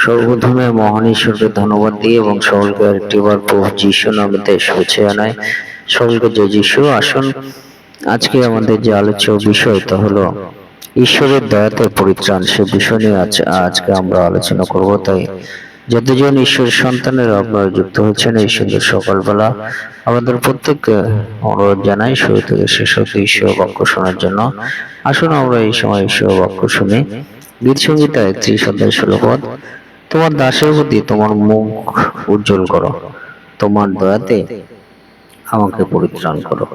সর্বপ্রথমে মহান ঈশ্বরকে ধন্যবাদ দিই এবং সকলকে আরেকটিবার প্রভু যিশু নামেতে শুভেচ্ছা জানাই। সকলকে যে যিশু। আসুন, আজকে আমাদের যে আলোচ্য বিষয় তা হলো ঈশ্বরের দয়াতে পরিত্রাণ। সে বিষয় নিয়ে আজ, আজকে আমরা আলোচনা করব। তাই যতজন ঈশ্বরের সন্তানের আপনারা যুক্ত হচ্ছেন এই সুন্দর সকালবেলা, আমাদের প্রত্যেককে অনুরোধ জানাই শুরু থেকে শেষ হতে ঈশ্বর বাক্য শোনার জন্য। আসুন আমরা এই সময় ঈশ্বর বাক্য শুনি। গীত সঙ্গীতা একত্রিশ অধ্যায় ষোলো পদ। তোমার দাসের প্রতি তোমার মুখ উজ্জ্বল করো। তোমার দয়াতে আমাকে পরিত্রাণ করো।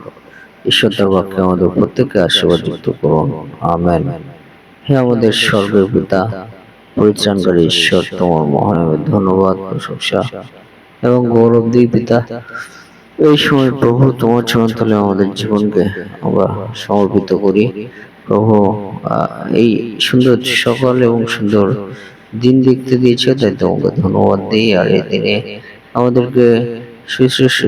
ঈশ্বর বাক্যে আমাদের প্রত্যেককে আশীর্বাদ যুক্ত করুন আমেন। হে আমাদের স্বর্গের পিতা, পরিত্রাণকারী ঈশ্বর, তোমার মহানামে ধন্যবাদ, প্রশংসা এবং গৌরব দিই পিতা। এই সময় প্রভু তোমার চরণতলে আমাদের জীবনকে আমরা সমর্পিত করি। প্রভু এই সুন্দর সকাল এবং সুন্দর দিন দেখতে দিয়েছে তাই তোমাকে ধন্যবাদ দিই। আর এই দিনে আমাদেরকে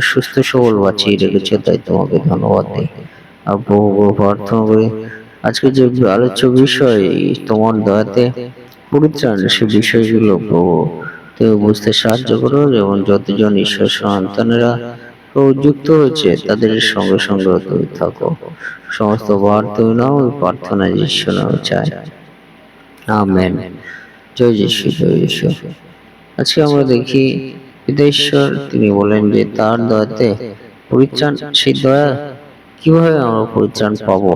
সুস্থ সবল বাঁচিয়ে রেখেছে, তাই তোমাকে ধন্যবাদ দিই। আর প্রভু প্রার্থনা করি আজকে যে আলোচ্য বিষয়, তোমার দয়াতে পরিত্রাণ, সে বিষয়গুলো প্রভু, তুমি বুঝতে সাহায্য করো এবং যতজন ঈশ্বর সন্তানেরা প্রভু যুক্ত হয়েছে, তাদের সঙ্গে সঙ্গে তুমি থাকো। সমস্ত বার তুমি নাও, প্রার্থনা নামে চাই। আমেন। জয় যিশু জয় যিশু আজকে আমরা দেখি পিতাশ্বর তিনি বলেন যে তার দয়াতে পরিত্রাণ, সেই দয়া কীভাবে আমরা পরিত্রাণ পাবো?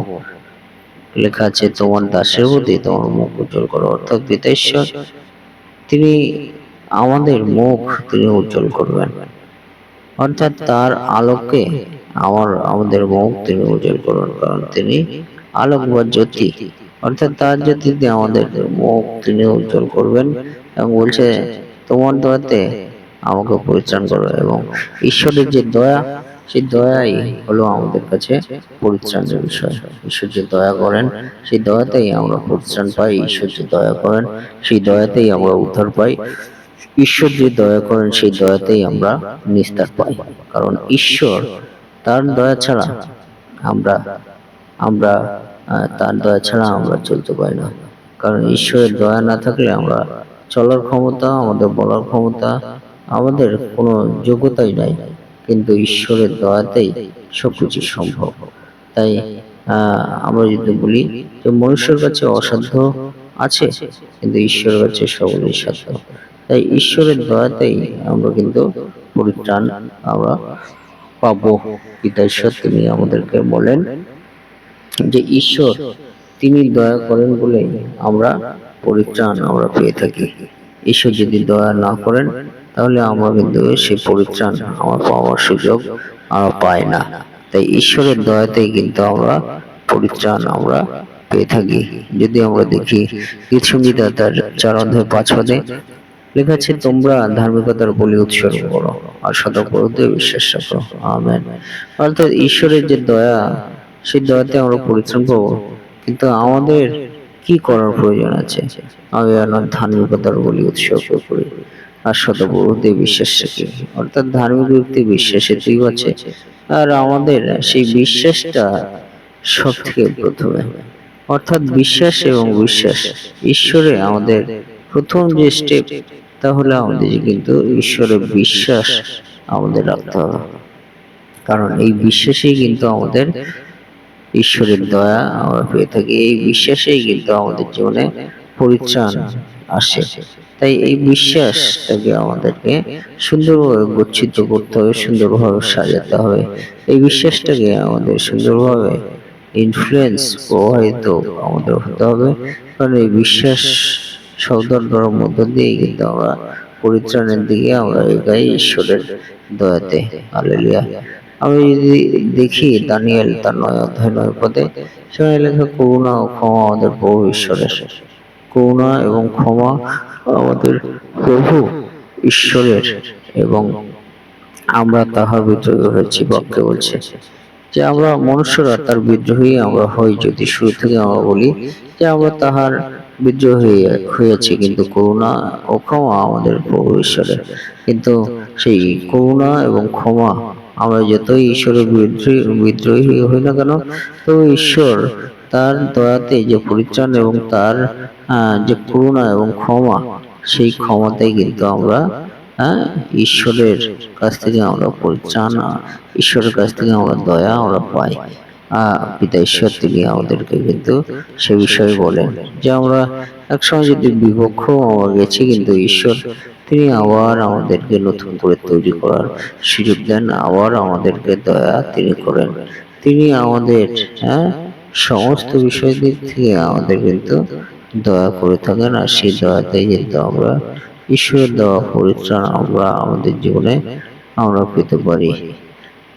লেখা আছে, তোমার দাসের প্রতি তোমার মুখ উজ্জ্বল করো। অর্থাৎ পিতাশ্বর তিনি আমাদের মুখ, তিনি উজ্জ্বল করবেন। অর্থাৎ তার আলোকে আমার, আমাদের মুখ, তিনি উজ্জ্বল করবেন। কারণ তিনি আলোক বা জ্যোতি। অর্থাৎ তার জ্যোতিতে আমাদের মুখ, তিনি উজ্জ্বল করবেন এবং বলছে, তোমার দয়াতে আমাকে পরিত্রাণ করো এবং ঈশ্বরের যে দয়া, সেই দয়াই হলো আমাদের কাছে পরিত্রাণের বিষয়। ঈশ্বর যে দয়া করেন, সেই দয়াতেই আমরা পরিত্রাণ পাই। ঈশ্বর যে দয়া করেন, সেই দয়াতেই আমরা উদ্ধার পাই। ঈশ্বর যে দয়া করেন, সেই দয়াতেই আমরা নিস্তার পাই। কারণ ঈশ্বর তার দয়া ছাড়া আমরা আমরা তার দয়া ছাড়া আমরা চলতে পারি না। কারণ ঈশ্বরের দয়া না থাকলে আমরা চলার ক্ষমতা, আমাদের বলার ক্ষমতা, আমাদের কোনো যোগ্যতাই নাই। কিন্তু ঈশ্বরের দয়াতেই সবকিছু সম্ভব। তাই আমরা যদি বলি যে মনুষ্যের কাছে অসাধ্য আছে, কিন্তু ঈশ্বরের কাছে সকলেই সাধ্য। তাই ঈশ্বরের দয়াতেই আমরা কিন্তু পরিত্রাণ আমরা পাবো। পিতা ঈশ্বর তিনি আমাদেরকে বলেন যে ঈশ্বর, তিনি দয়া করেন বলেই আমরা পরিত্রাণ আমরা পেয়ে থাকি। ঈশ্বর যদি দয়া না করেন, তাহলে আমরা কিন্তু সেই পরিত্রাণ, আমার পাওয়ার সুযোগ আমরা পাই না। তাই ঈশ্বরের দয়াতেই কিন্তু আমরা পরিত্রাণ আমরা পেয়ে থাকি। যদি আমরা দেখি কিছু তার চার অধ্যায় পাঁচ পদে লেখা আছে, তোমরা ধার্মিকতার বলি উৎসর্গ করো আর সদাপ্রভুতে বিশ্বাস রাখো। আমেন। অর্থাৎ ঈশ্বরের যে দয়া সেই দয়াতে আমরা পরিত্রাণ পাবো কিন্তু আমাদের কি করার প্রয়োজন আছে? আমি আমার ধার্মিকতার বলি উৎসর্গ করি। আর সদাপ্রভুতে বিশ্বাস রাখি অর্থাৎ ধার্মিক ব্যক্তি বিশ্বাসে তুই আছে আর আমাদের সেই বিশ্বাসটা সব থেকে প্রথমে। অর্থাৎ বিশ্বাস এবং বিশ্বাস, ঈশ্বরে আমাদের প্রথম যে স্টেপ তাহলে আমাদের কিন্তু ঈশ্বরে বিশ্বাস আমাদের রাখতে হবে। কারণ এই বিশ্বাসেই কিন্তু আমাদের ঈশ্বরের দয়া আমরা পেয়ে থাকি। এই বিশ্বাসেই কিন্তু আমাদের জীবনে পরিত্রাণ আসে। তাই এই বিশ্বাসটাকে আমাদেরকে সুন্দরভাবে গচ্ছিত করতে হবে, সুন্দরভাবে সাজাতে হবে। এই বিশ্বাসটাকে আমাদের সুন্দরভাবে ইনফ্লুয়েন্স প্রভাবিত আমাদের হতে হবে। কারণ এই বিশ্বাস সৌদর মধ্য দিয়ে কিন্তু আমরা পরিত্রাণের দিকে আমরা এগাই ঈশ্বরের দয়াতে। আলেলিয়া আমি যদি দেখি দানিয়েল তার নয় অধ্যায় নয় পদে সেখানে লেখা করুণা ও ক্ষমা আমাদের প্রভু ঈশ্বরের করুণা এবং ক্ষমা আমাদের প্রভু ঈশ্বরের এবং আমরা তাহার বিদ্রোহী হয়েছি বাক্যে বলছে। যে আমরা মনুষ্যরা তার বিদ্রোহী আমরা হই যদি শুরু থেকে আমরা বলি যে আমরা তাহার বিদ্রোহী হয়েছি কিন্তু করুণা ও ক্ষমা আমাদের প্রভু ঈশ্বরের কিন্তু সেই করুণা এবং ক্ষমা আমরা যতই ঈশ্বরের বিদ্রোহী বিদ্রোহী হই না কেন তো ঈশ্বর তার দয়াতে যে পরিত্রাণ এবং তার যে করুণা এবং ক্ষমা সেই ক্ষমতায় কিন্তু আমরা হ্যাঁ ঈশ্বরের কাছ থেকে আমরা পরিত্রাণ ঈশ্বরের কাছ থেকে আমরা দয়া আমরা পাই। পিতা ঈশ্বর, তিনি আমাদেরকে কিন্তু সে বিষয়ে বলেন যে আমরা একসময় যদি বিপক্ষ আমরা গেছি, কিন্তু ঈশ্বর, তিনি আবার আমাদেরকে নতুন করে তৈরি করার সুযোগ দেন, আবার আমাদেরকে দয়া তিনি করেন। তিনি আমাদের হ্যাঁ সমস্ত বিষয় দিক থেকে আমাদের কিন্তু দয়া করে থাকেন, আর সেই দয়াতে কিন্তু আমরা ঈশ্বরের দেওয়া পরিত্রাণ আমরা আমাদের জীবনে আমরা পেতে পারি।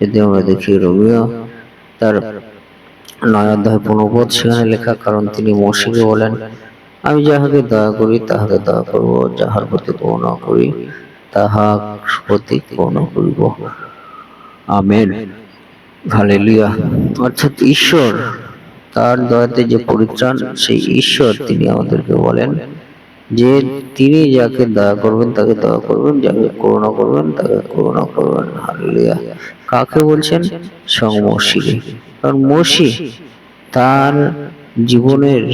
যদি আমরা দেখি রবিও তার নয় অধ্যায় পূর্ণবোধ সেখানে লেখা, কারণ তিনি মসিকে বলেন, আমি যাহাকে দয়া করি, তাহাকে দয়া করব, যাহার প্রতি করুণা করি, তাহার প্রতি করুণা করিব। আমেন। হালেলুয়া। অর্থাৎ ঈশ্বর, তার দয়াতে যে পরিত্রাণ, সেই ঈশ্বর তিনি আমাদেরকে বলেন, যে তিনি যাকে দয়া করবেন, তাকে দয়া করবেন, যাকে করুণা করবেন, তাকে করুণা করবেন। হালেলুয়া। কাকে বলছেন? স্বয়ং মসিকে কারণ মসি তার জীবনের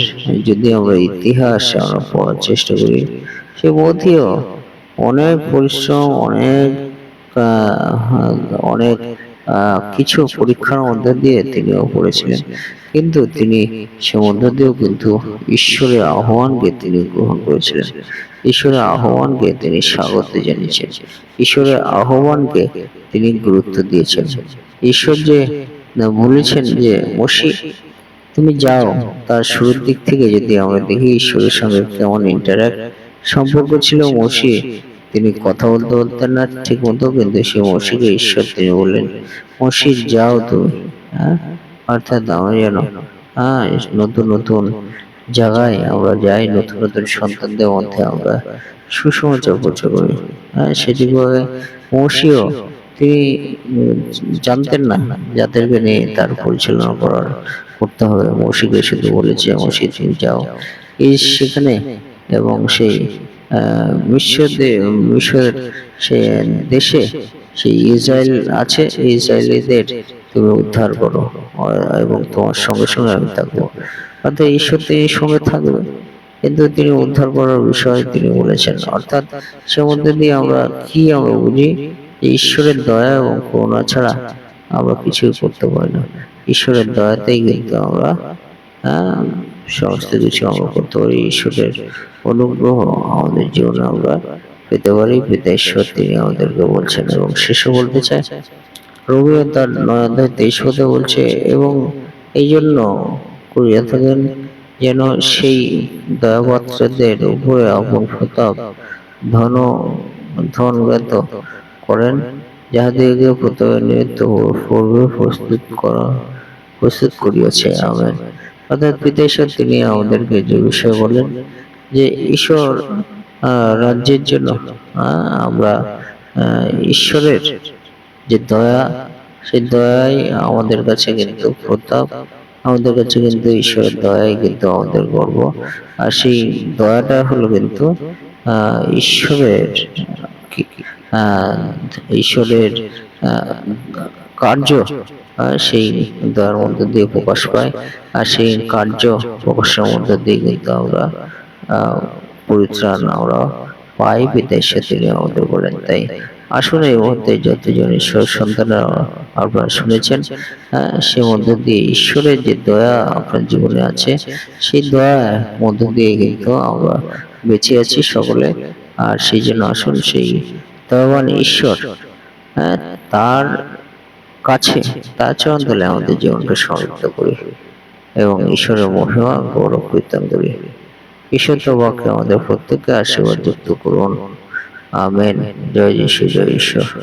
যদি আমরা ইতিহাস আমরা পড়ার চেষ্টা করি, সে মধ্যেও অনেক পরিশ্রম, অনেক অনেক কিছু পরীক্ষার মধ্যে দিয়ে তিনিও পড়েছিলেন। কিন্তু তিনি সে মধ্য দিয়েও কিন্তু ঈশ্বরের আহ্বানকে তিনি গ্রহণ করেছিলেন। ঈশ্বরের আহ্বানকে তিনি স্বাগত জানিয়েছেন। ঈশ্বরের আহ্বানকে তিনি গুরুত্ব দিয়েছেন। ঈশ্বর যে না বলেছেন যে মসি তুমি যাও তার শুরুর দিক থেকে যদি আমরা দেখি ঈশ্বরের সঙ্গে কেমন ইন্টারাক্ট সম্পর্ক ছিল মসি তিনি কথা বলতে বলতেন না ঠিক মতো কিন্তু সে মসিকে ঈশ্বর তিনি বললেন মসি যাও তুমি হ্যাঁ অর্থাৎ আমরা যেন হ্যাঁ নতুন নতুন জায়গায় আমরা যাই নতুন নতুন সন্তানদের মধ্যে আমরা সুসমাচার প্রচার করি হ্যাঁ সেটি করে মসিও তিনি জানতেন না যাদেরকে নিয়ে তার পরিচালনা করার করতে হবে। মসিকে শুধু বলেছে মসি তুমি যাও। এই সেখানে এবং সেই মিশরে মিশর সে দেশে সেই ইসরায়েল আছে। ইসরায়েলিদের তুমি উদ্ধার করো, এবং তোমার সঙ্গে সঙ্গে আমি থাকব। অর্থাৎ ঈশ্বর তিনি সঙ্গে থাকবে। কিন্তু তিনি উদ্ধার করার বিষয়ে তিনি বলেছেন। অর্থাৎ সে মধ্যে দিয়ে আমরা কি আমরা বুঝি? ঈশ্বরের দয়া এবং করুণা ছাড়া আমরা কিছুই করতে পারি না। ঈশ্বরের দয়াতেই কিন্তু আমরা হ্যাঁ, সমস্ত কিছু আমরা করতে পারি। ঈশ্বরের অনুগ্রহ আমাদের জীবনে আমরা পেতে পারি। পিতা ঈশ্বর তিনি আমাদেরকে বলছেন এবং শেষে বলতে চায় রবিও তার নয় অধ্যায় তেইশ বলছে এবং এই জন্য করিয়া থাকেন যেন সেই দয়াপাত্রদের উপরে আপন প্রতাপ ধন ধনগত করেন, যাহাদিগকে প্রথমে নিমিত্ত পূর্বে প্রস্তুত করা, প্রস্তুত করিয়াছে, আমেন। অর্থাৎ পিতেশ্বর তিনি আমাদেরকে যে বিষয় বলেন যে ঈশ্বর রাজ্যের জন্য আমরা ঈশ্বরের যে দয়া, সেই দয়াই আমাদের কাছে কিন্তু প্রতাপ, আমাদের কাছে কিন্তু ঈশ্বরের দয়াই কিন্তু আমাদের গর্ব। আর সেই দয়াটা হলো কিন্তু ঈশ্বরের ঈশ্বরের কার্য সেই দয়ার মধ্যে দিয়ে প্রকাশ পায়। আর সেই কার্য প্রকাশের মধ্যে দিয়ে কিন্তু আমরা পরিত্রাণ আমরা পাই বিদেশে তিনি আমাদের বলেন তাই। আসলে এই মুহূর্তে যতজন ঈশ্বর সন্তানরা আপনারা শুনেছেন সে মধ্য দিয়ে ঈশ্বরের যে দয়া আপনার জীবনে আছে, সেই দয়ার মধ্য দিয়ে কিন্তু আমরা বেঁচে আছি সকলে। আর সেই জন্য আসুন সেই দয়াবান ঈশ্বর হ্যাঁ, তার কাছে তার তলে আমাদের জীবনকে সমৃদ্ধ করি এবং ঈশ্বরের মহিমা গৌরব কীর্তন করি। ঈশ্বর তো বাক্যে আমাদের প্রত্যেককে আশীর্বাদ যুক্ত করুন। আমেন। জয় যিশু জয় ঈশ্বর।